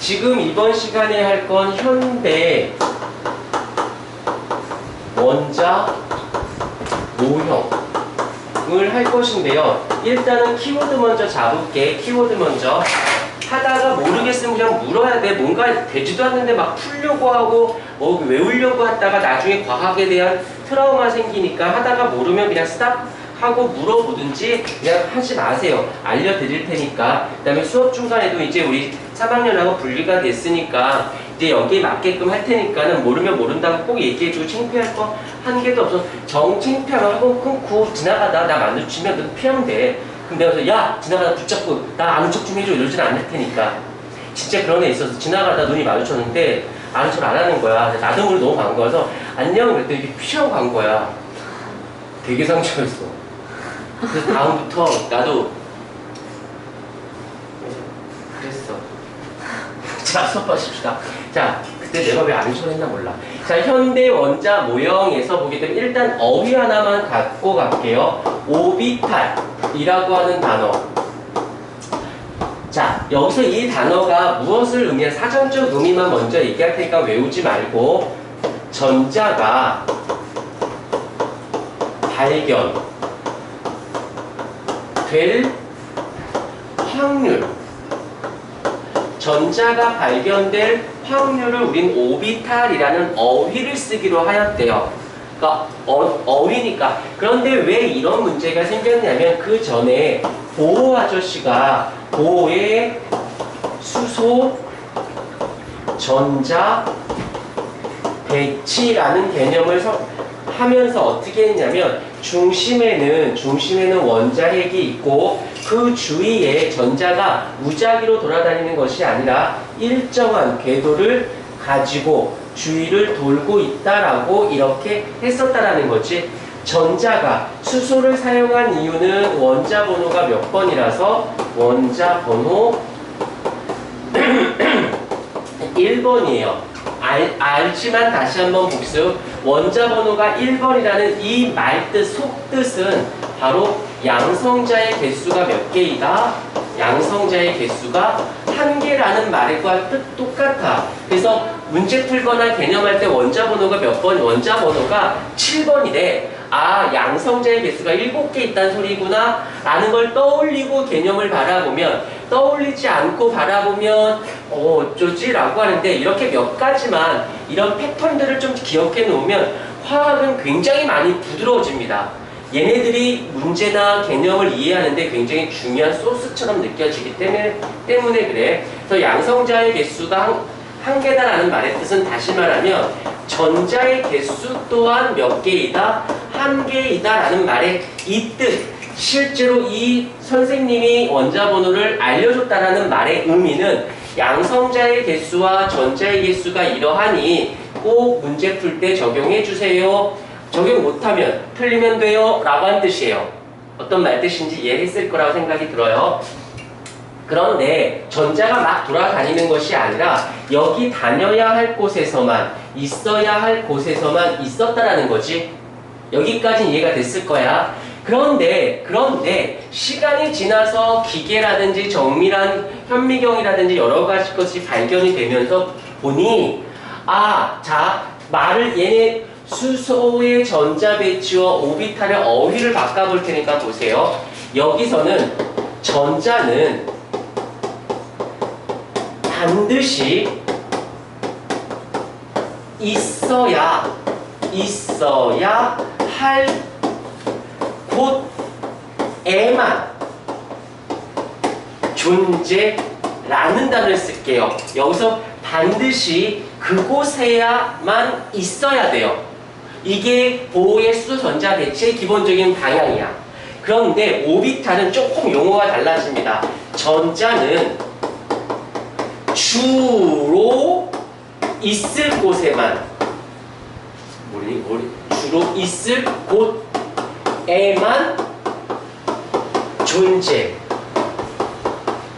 지금 이번 시간에 할 건 현대 원자 모형을 할 것인데요. 일단은 키워드 먼저 잡을게. 키워드 먼저. 하다가 모르겠으면 그냥 물어야 돼. 뭔가 되지도 않는데 막 풀려고 하고 뭐 외우려고 하다가 나중에 과학에 대한 트라우마 생기니까 하다가 모르면 그냥 스탑 하고 물어보든지 그냥 하지 마세요. 알려드릴 테니까. 그 다음에 수업 중간에도 이제 우리 3학년하고 분리가 됐으니까 이제 여기에 맞게끔 할 테니까는 모르면 모른다고 꼭 얘기해주고 창피할 거 한 개도 없어. 정 창피하면 학원 끊고 지나가다 나 마주치면 너 피하면 돼. 내가 그래서 야 지나가다 붙잡고 나 아는 척 좀 해줘 이러진 않을 테니까. 진짜 그런 애 있어서 지나가다 눈이 마주쳤는데 아는 척 안 하는 거야. 근데 나도 모르게 너무 반가워서 안녕 그랬더니 피하고 간 거야. 되게 상처였어. 그래서 다음부터 나도 그랬어. 자, 수업하십시다. 자, 그때 내가 왜안 소했나 몰라. 자, 현대 원자 모형에서 보게 되면 일단 어휘 하나만 갖고 갈게요. 오비탈이라고 하는 단어. 자, 여기서 이 단어가 무엇을 의미한 사전적 의미만 먼저 얘기할 테니까 외우지 말고 전자가 발견 될 확률 전자가 발견될 확률을 우린 오비탈이라는 어휘를 쓰기로 하였대요. 그러니까 어, 어휘니까 그런데 왜 이런 문제가 생겼냐면 그 전에 보호 아저씨가 보호의 수소 전자 배치라는 개념을 서- 하면서 어떻게 했냐면 중심에는 중심에는 원자핵이 있고 그 주위에 전자가 무작위로 돌아다니는 것이 아니라 일정한 궤도를 가지고 주위를 돌고 있다라고 이렇게 했었다라는 거지. 전자가 수소를 사용한 이유는 원자 번호가 몇 번이라서 원자 번호 1번이에요. 알, 알지만 다시 한번 복습. 원자 번호가 1번이라는 이 말뜻, 속뜻은 바로 양성자의 개수가 몇 개이다? 양성자의 개수가 한 개라는 말과 뜻 똑같아. 그래서 문제 풀거나 개념할 때 원자 번호가 몇 번, 원자 번호가 7번이래. 아, 양성자의 개수가 7개 있다는 소리구나. 라는 걸 떠올리고 개념을 바라보면, 떠올리지 않고 바라보면, 어, 어쩌지? 라고 하는데, 이렇게 몇 가지만 이런 패턴들을 좀 기억해 놓으면, 화학은 굉장히 많이 부드러워집니다. 얘네들이 문제나 개념을 이해하는데 굉장히 중요한 소스처럼 느껴지기 때문에, 때문에 그래. 그래서 양성자의 개수가 한, 한 개다라는 말의 뜻은 다시 말하면 전자의 개수 또한 몇 개이다? 한 개이다라는 말의 이 뜻. 실제로 이 선생님이 원자 번호를 알려줬다라는 말의 의미는 양성자의 개수와 전자의 개수가 이러하니 꼭 문제 풀 때 적용해 주세요. 적용 못하면 틀리면 돼요. 라고 한 뜻이에요. 어떤 말 뜻인지 이해했을 거라고 생각이 들어요. 그런데 전자가 막 돌아다니는 것이 아니라 여기 다녀야 할 곳에서만 있어야 할 곳에서만 있었다라는 거지. 여기까지 이해가 됐을 거야. 그런데 그런데 시간이 지나서 기계라든지 정밀한 현미경이라든지 여러 가지 것이 발견이 되면서 보니 아, 자, 말을 얘네 수소의 전자 배치와 오비탈의 어휘를 바꿔볼 테니까 보세요. 여기서는 전자는 반드시 있어야 있어야 할 곳에만 존재라는 단어를 쓸게요. 여기서 반드시 그곳에야만 있어야 돼요. 이게 보호의 수소 전자 배치의 기본적인 방향이야. 그런데 오비탈은 조금 용어가 달라집니다. 전자는 주로 있을 곳에만 우리 주로 있을 곳에만 존재.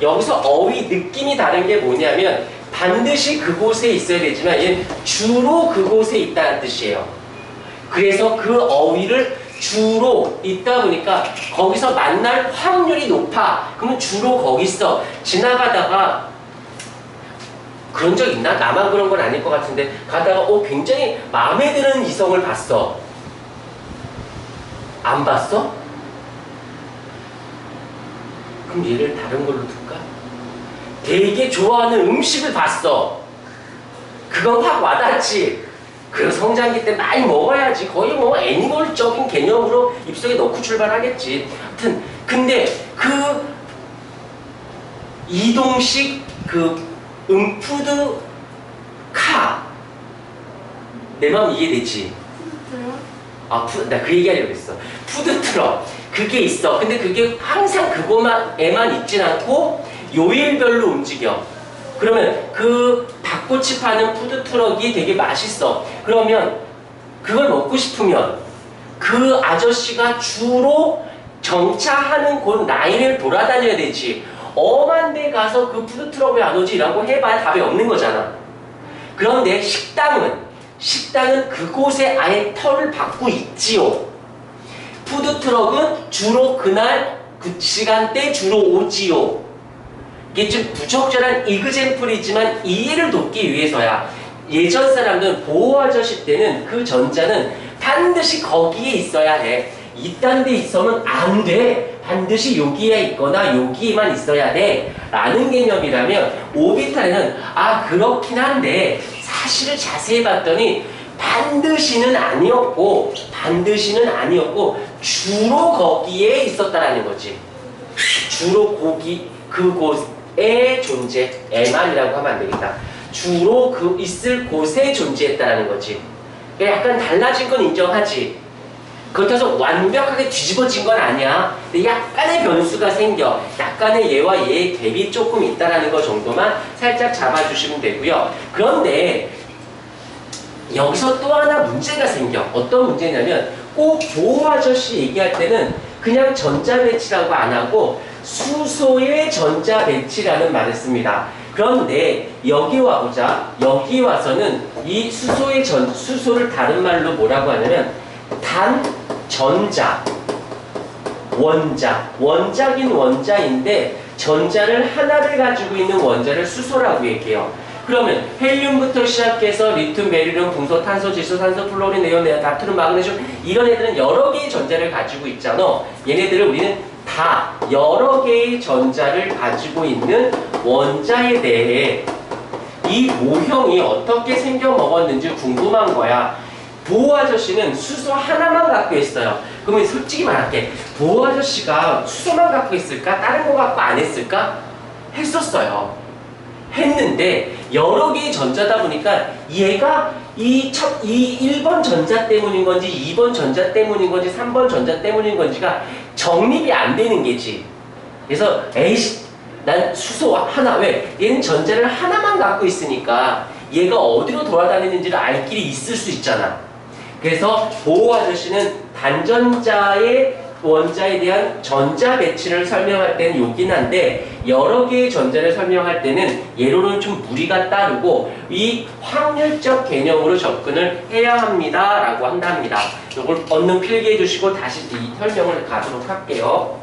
여기서 어휘 느낌이 다른 게 뭐냐면 반드시 그곳에 있어야 되지만 얘는 주로 그곳에 있다는 뜻이에요. 그래서 그 어휘를 주로 있다 보니까 거기서 만날 확률이 높아. 그러면 주로 거기 있어. 지나가다가 그런 적 있나? 나만 그런 건 아닐 것 같은데 가다가 어 굉장히 마음에 드는 이성을 봤어. 안 봤어? 그럼 얘를 다른 걸로 둘까? 되게 좋아하는 음식을 봤어. 그건 확 와닿지. 그 성장기 때 많이 먹어야지. 거의 뭐 애니멀적인 개념으로 입속에 넣고 출발하겠지. 하여튼 근데 그 이동식 그 음푸드 카. 내 마음 이해되지? 아, 푸, 나 그 얘기하려고 했어. 푸드트럭. 그게 있어. 근데 그게 항상 그것만 에만 있진 않고 요일별로 움직여. 그러면 그 닭꼬치 파는 푸드트럭이 되게 맛있어. 그러면 그걸 먹고 싶으면 그 아저씨가 주로 정차하는 곳 라인을 돌아다녀야 되지. 엄한 데 가서 그 푸드 트럭 왜안 오지? 라고 해봐야 답이 없는 거잖아. 그런데 식당은 식당은 그곳에 아예 털을 박고 있지요. 푸드 트럭은 주로 그날 그 시간대 주로 오지요. 이게 좀 부적절한 이그젠플이지만 이해를 돕기 위해서야. 예전 사람들은 보호 아저씨 때는 그 전자는 반드시 거기에 있어야 해. 이딴 데 있으면 안 돼. 반드시 여기에 있거나 여기에만 있어야 돼. 라는 개념이라면 오비탈에는 아 그렇긴 한데 사실을 자세히 봤더니 반드시는 아니었고 반드시는 아니었고 주로 거기에 있었다라는 거지. 주로 거기 그곳의 존재에만이라고 하면 안 되겠다. 주로 그 있을 곳에 존재했다라는 거지. 그러니까 약간 달라진 건 인정하지. 그렇다고 완벽하게 뒤집어진 건 아니야. 근데 약간의 변수가 생겨. 약간의 얘와 얘의 갭이 조금 있다라는 거 정도만 살짝 잡아주시면 되고요. 그런데 여기서 또 하나 문제가 생겨. 어떤 문제냐면 꼭 보호 아저씨 얘기할 때는 그냥 전자 배치라고 안 하고 수소의 전자 배치라는 말을 씁니다. 그런데 여기 와보자. 여기 와서는 이 수소의 전 수소를 다른 말로 뭐라고 하냐면 단 전자 원자 원자긴 원자인데 전자를 하나를 가지고 있는 원자를 수소라고 얘기해요. 그러면 헬륨부터 시작해서 리튬, 베릴륨, 풍소, 탄소, 질소, 산소, 플로린, 네온, 네온, 나트륨, 마그네슘 이런 애들은 여러 개의 전자를 가지고 있잖아. 얘네들을 우리는 다 여러 개의 전자를 가지고 있는 원자에 대해 이 모형이 어떻게 생겨 먹었는지 궁금한 거야. 보호 아저씨는 수소 하나만 갖고 있어요. 그러면 솔직히 말할게. 보호 아저씨가 수소만 갖고 있을까? 다른 거 갖고 안 했을까? 했었어요. 했는데 여러 개의 전자다 보니까 얘가 이 첫, 이 1번 전자 때문인 건지 2번 전자 때문인 건지 3번 전자 때문인 건지가 정립이 안 되는 게지. 그래서 에이씨 난 수소 하나 왜? 얘는 전자를 하나만 갖고 있으니까 얘가 어디로 돌아다니는지를 알 길이 있을 수 있잖아. 그래서 보호 아저씨는 단전자의 원자에 대한 전자 배치를 설명할 때는 요긴 한데 여러 개의 전자를 설명할 때는 예로는 좀 무리가 따르고 이 확률적 개념으로 접근을 해야 합니다 라고 한답니다. 이걸 얻는 필기해 주시고 다시 이 설명을 가도록 할게요.